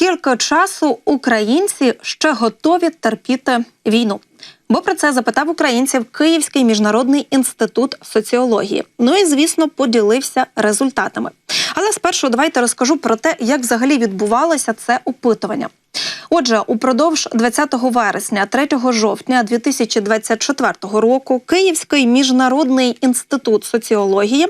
Скільки часу українці ще готові терпіти війну? Бо про це запитав українців Київський міжнародний інститут соціології. Ну і звісно, поділився результатами. Але спершу давайте розкажу про те, як взагалі відбувалося це опитування. Отже, упродовж 20 вересня, 3 жовтня 2024 року Київський міжнародний інститут соціології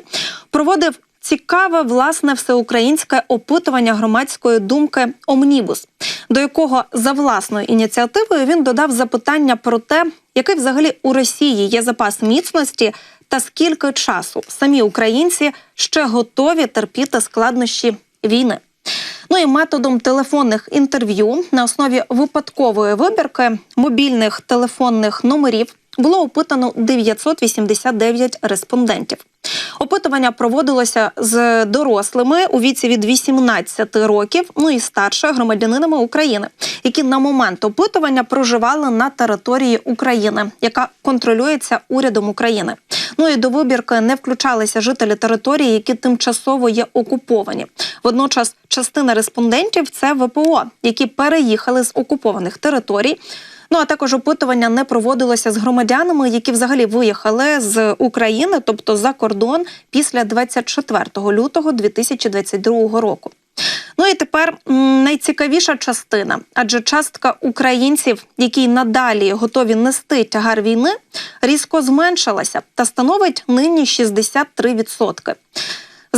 проводив цікаве власне всеукраїнське опитування громадської думки Омнібус, до якого за власною ініціативою він додав запитання про те, який взагалі у Росії є запас міцності та скільки часу самі українці ще готові терпіти складнощі війни. Ну і методом телефонних інтерв'ю на основі випадкової вибірки мобільних телефонних номерів було опитано 989 респондентів. Опитування проводилося з дорослими у віці від 18 років, ну і старше громадянинами України, які на момент опитування проживали на території України, яка контролюється урядом України. Ну і до вибірки не включалися жителі території, які тимчасово є окуповані. Водночас, частина респондентів це ВПО, які переїхали з окупованих територій. Ну а також опитування не проводилося з громадянами, які взагалі виїхали з України, тобто за кордон, після 24 лютого 2022 року. Ну і тепер найцікавіша частина, адже частка українців, які надалі готові нести тягар війни, різко зменшилася та становить нині 63%.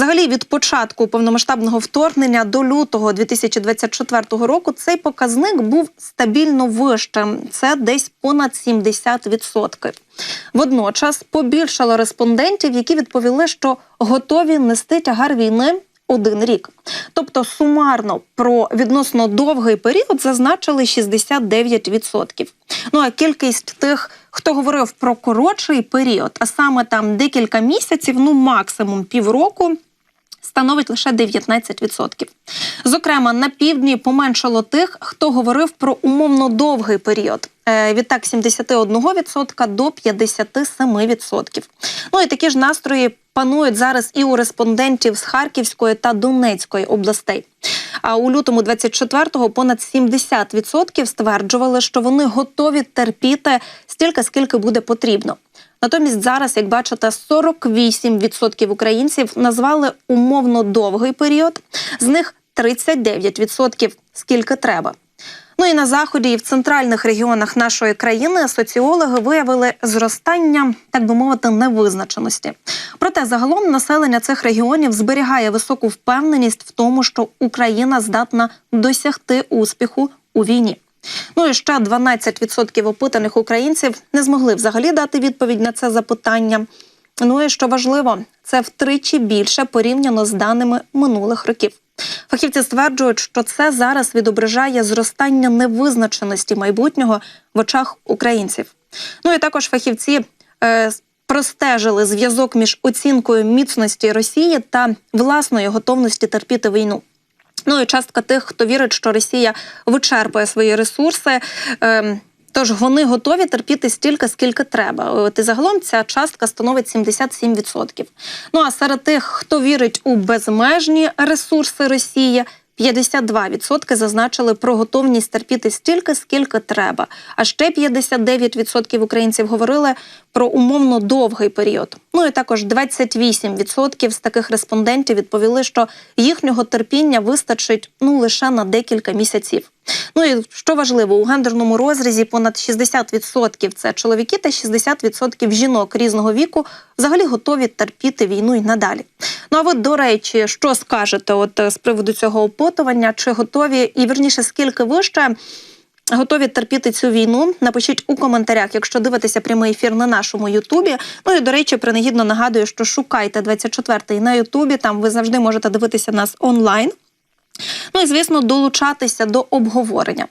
Взагалі, від початку повномасштабного вторгнення до лютого 2024 року цей показник був стабільно вищим. Це десь понад 70%. Водночас побільшало респондентів, які відповіли, що готові нести тягар війни. Один рік, тобто сумарно про відносно довгий період зазначили 69%. Ну а кількість тих, хто говорив про коротший період, а саме там декілька місяців, ну максимум півроку. Становить лише 19%. Зокрема, на півдні поменшало тих, хто говорив про умовно довгий період. Відтак 71% до 57%. Ну і такі ж настрої панують зараз і у респондентів з Харківської та Донецької областей. А у лютому 24-го понад 70% стверджували, що вони готові терпіти стільки, скільки буде потрібно. Натомість зараз, як бачите, 48% українців назвали умовно довгий період, з них 39% скільки треба. Ну і на заході і в центральних регіонах нашої країни соціологи виявили зростання, так би мовити, невизначеності. Проте загалом населення цих регіонів зберігає високу впевненість в тому, що Україна здатна досягти успіху у війні. Ну і ще 12% опитаних українців не змогли взагалі дати відповідь на це запитання. Ну і що важливо, це втричі більше порівняно з даними минулих років. Фахівці стверджують, що це зараз відображає зростання невизначеності майбутнього в очах українців. Ну і також фахівці е, простежили зв'язок між оцінкою міцності Росії та власної готовності терпіти війну. Ну і частка тих, хто вірить, що Росія вичерпує свої ресурси. Е, Тож вони готові терпіти стільки, скільки треба. От і загалом ця частка становить 77%. Ну а серед тих, хто вірить у безмежні ресурси Росії, 52% зазначили про готовність терпіти стільки, скільки треба. А ще 59% українців говорили про умовно довгий період. Ну і також 28% з таких респондентів відповіли, що їхнього терпіння вистачить ну лише на декілька місяців. Ну і що важливо, у гендерному розрізі понад 60% це чоловіки та 60% жінок різного віку взагалі готові терпіти війну і надалі. Ну а ви, до речі, що скажете от з приводу цього опитування? Чи готові і верніше скільки ви ще готові терпіти цю війну? Напишіть у коментарях, якщо дивитеся прямий ефір на нашому Ютубі. Ну і до речі, принагідно нагадую, що шукайте 24-й на Ютубі. Там ви завжди можете дивитися нас онлайн. Ну і звісно, долучатися до обговорення.